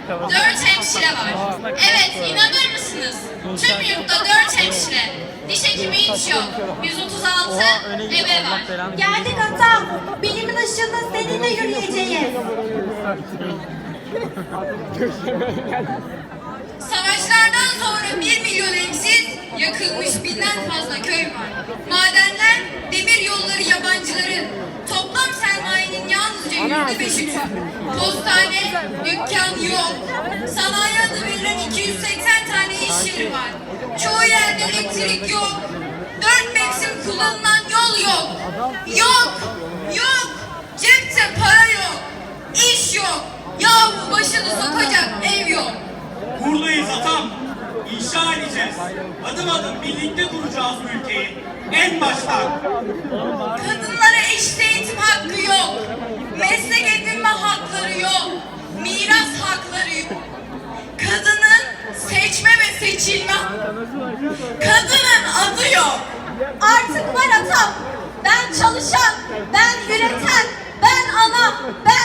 dört hemşire var. Evet, inanır mısınız? Tüm yurtta dört hemşire. Diş hekimi hiç yok. 136 ebe var. Geldik atam. Bilimin ışığında seninle yürüyeceğiz. Savaşlardan sonra 1 milyon evsiz, yakılmış binden fazla köy var. Madenler, demir yolları yabancıların, toplam sermayenin yalnızca yüzde beşi Türk. Postane, dükkan yok. Sanayi adı verilen 280 tane iş yeri var. Çoğu yerde elektrik yok. Dört mevsim kullanılan yol yok. Yok, yok. Cepte para yok. İş yok. Yahu başını sokacak ev yok. Buradayız atam. İnşa edeceğiz. Adım adım birlikte kuracağız bu ülkeyi. Seçilme Kadının adı yok. Artık var atam. Ben çalışan, ben üreten, ben ana, ben.